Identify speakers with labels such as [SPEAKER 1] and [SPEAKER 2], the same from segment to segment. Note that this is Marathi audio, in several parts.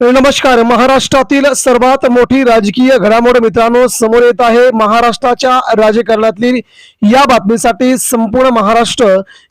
[SPEAKER 1] नमस्कार महाराष्ट्रातील सर्वात मोठी राजकीय घडामोड मित्रांनो समोर येत आहे महाराष्ट्राच्या राजकारणातली या बातमीसाठी संपूर्ण महाराष्ट्र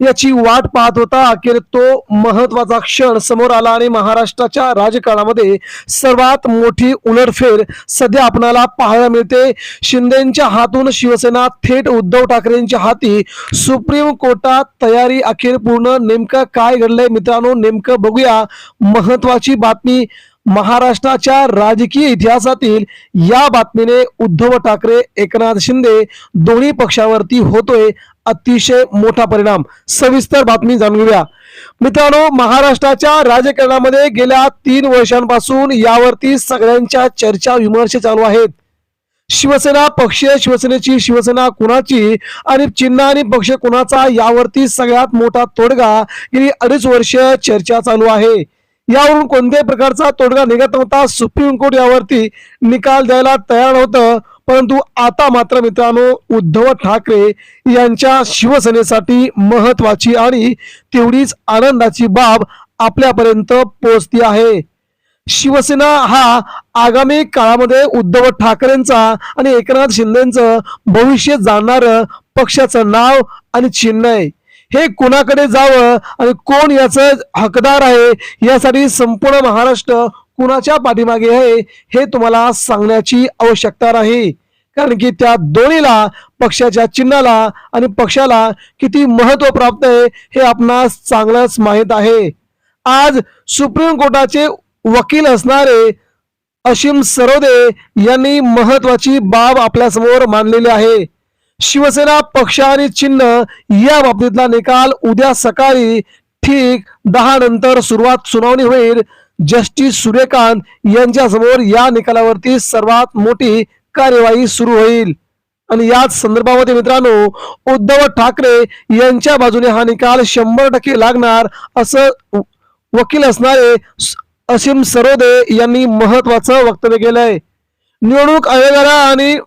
[SPEAKER 1] याची वाट पाहत होता. अखेर तो महत्त्वाचा क्षण समोर आला आणि महाराष्ट्राच्या राजकारणामध्ये सर्वात मोठी उलटफेर सध्या आपणाला पाहायला मिळते. शिंदेच्या हातून शिवसेना थेट उद्धव ठाकरेंच्या हाती सुप्रीम कोर्टात तयारी अखेर पूर्ण. नेमकं काय घडलंय मित्रांनो नेमकं बघूया. महत्वाची बातमी महाराष्ट्राच्या राजकीय इतिहासातील या बातमीने उद्धव ठाकरे एकनाथ शिंदे दोन्ही पक्षावरती होतोय अतिशय मोठा परिणाम. सविस्तर बातमी जाणून घेऊया. मित्रांनो महाराष्ट्राच्या राजकारणामध्ये गेल्या तीन वर्षांपासून यावरती सगळ्यांच्या चर्चा विमर्श चालू आहेत. शिवसेना पक्ष शिवसेनेची शिवसेना कुणाची आणि चिन्ह आणि पक्ष कुणाचा यावरती सगळ्यात मोठा तोडगा गेली अडीच वर्ष चर्चा चालू आहे. यावरून कोणत्याही प्रकारचा तोडगा निघत नव्हता. सुप्रीम कोर्ट यावरती निकाल द्यायला तयार नव्हतं. परंतु आता मात्र मित्रांनो उद्धव ठाकरे यांच्या शिवसेनेसाठी महत्वाची आणि तेवढीच आनंदाची बाब आपल्यापर्यंत पोहोचती आहे. शिवसेना हा आगामी काळामध्ये उद्धव ठाकरेंचा आणि एकनाथ शिंदेचं भविष्य जाणणारं पक्षाचं नाव आणि चिन्ह आहे. हे कुणाकडे जावं आणि कोण याचं हकदार आहे यासाठी संपूर्ण महाराष्ट्र कुणाच्या पाठीमागे आहे हे तुम्हाला सांगण्याची आवश्यकता नाही. कारण की त्या दोन्हीला पक्षाच्या चिन्हाला आणि पक्षाला किती महत्त्व प्राप्त आहे हे आपणास चांगलंच माहीत आहे. आज सुप्रीम कोर्टाचे वकील असणारे अशिम सरोदे यांनी महत्वाची बाब आपल्यासमोर मानलेली मांडलेली आहे. शिवसेना पक्ष आणि चिन्ह या बाबतीतला निकाल उद्या सकाळी ठीक दहा नंतर सुरुवात सुनावणी होईल. जस्टिस सूर्यकांत यांच्या समोर या निकालावरती सर्वात मोठी कार्यवाही सुरू होईल. आणि याच संदर्भामध्ये मित्रांनो उद्धव ठाकरे यांच्या बाजूने हा निकाल शंभर टक्के लागणार असं व- वकील असणारे असीम सरोदे यांनी महत्वाचं वक्तव्य केलंय. निवडणूक आयोगाला आणि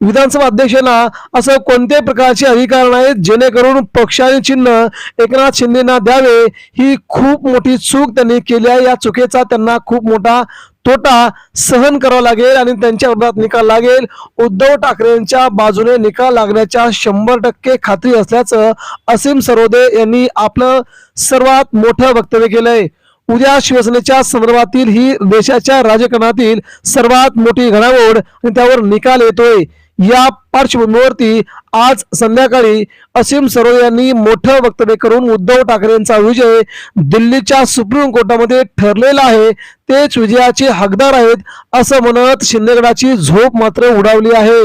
[SPEAKER 1] विधानसभा अध्यक्षांना असं कोणत्याही प्रकारचे अधिकार नाहीत जेणेकरून पक्ष आणि चिन्ह एकनाथ शिंदेना द्यावे ही खूप मोठी चूक त्यांनी केली आहे. या चुकीचा त्यांना खूप मोठा तोटा सहन करावा लागेल आणि त्यांच्या विरोधात निकाल लागेल. उद्धव ठाकरेंच्या बाजूने निकाल लागण्याच्या शंभर टक्के खात्री असल्याचं असीम सरोदे यांनी आपलं सर्वात मोठं वक्तव्य केलंय. उद्या शिवसेनेच्या संदर्भातील ही देशाच्या राजकारणातील सर्वात मोठी घडामोड आणि त्यावर निकाल येतोय. या पार्श्वभूमीवरती आज संध्याकाळी असीम सरोदे यांनी मोठं वक्तव्य करून उद्धव ठाकरेंचा विजय दिल्लीच्या सुप्रीम कोर्टामध्ये ठरलेला आहे. तेच विजयाचे हकदार आहेत असं म्हणत शिंदेगडाची झोप मात्र उडावली आहे.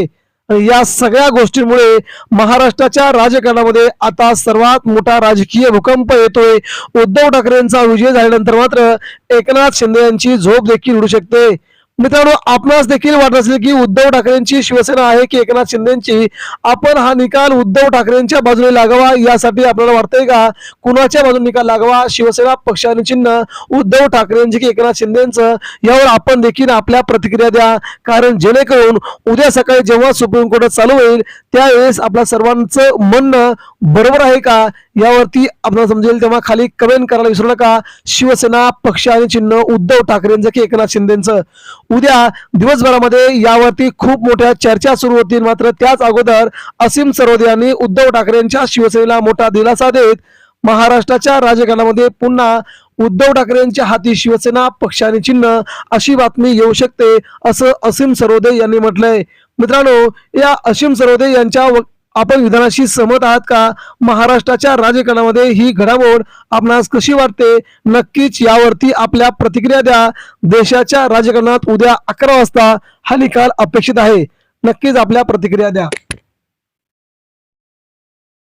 [SPEAKER 1] या सगळ्या गोष्टींमुळे महाराष्ट्राच्या राजकारणामध्ये आता सर्वात मोठा राजकीय भूकंप येतोय. उद्धव ठाकरेंचा विजय झाल्यानंतर मात्र एकनाथ शिंदे यांची झोप देखील उडू शकते. मित्रांनो आपणास देखील वाटत असेल की उद्धव ठाकरेंची शिवसेना आहे की एकनाथ शिंदेची आपण हा निकाल उद्धव ठाकरेंच्या बाजूने लागावा यासाठी आपल्याला वाटतंय का? कुणाच्या बाजूने निकाल लागावा? शिवसेना पक्षाने चिन्ह उद्धव ठाकरेंची की एकनाथ शिंदेचं? यावर आपण देखील आपल्या प्रतिक्रिया द्या. कारण जेणेकरून उद्या सकाळी जेव्हा सुप्रीम कोर्ट चालू होईल त्यावेळेस आपल्या सर्वांचं म्हणणं बरोबर आहे का? यावरती आपल्याला समजेल तेव्हा खाली कमेंट करायला विसरू नका. शिवसेना पक्ष आणि चिन्ह उद्धव ठाकरेंचं की एकनाथ शिंदेचं उद्या दिवसभरामध्ये यावरती खूप मोठ्या चर्चा सुरू होतील. मात्र त्याच अगोदर असीम सरोदे यांनी उद्धव ठाकरेंच्या शिवसेनेला मोठा दिलासा देत महाराष्ट्राच्या राजकारणामध्ये पुन्हा उद्धव ठाकरेंच्या हाती शिवसेना पक्ष आणि चिन्ह अशी बातमी येऊ शकते असं असीम सरोदे यांनी म्हटलंय. मित्रांनो या असीम सरोदे यांच्या व- आपण विधानाशी सहमत आहात का? महाराष्ट्राच्या राजकारणामध्ये ही घडामोड आपणास कशी वाटते? नक्कीच यावरती आपल्या प्रतिक्रिया द्या. देशाच्या राजकारणात उद्या अकरा वाजता हा निकाल अपेक्षित आहे. नक्कीच आपल्या प्रतिक्रिया द्या.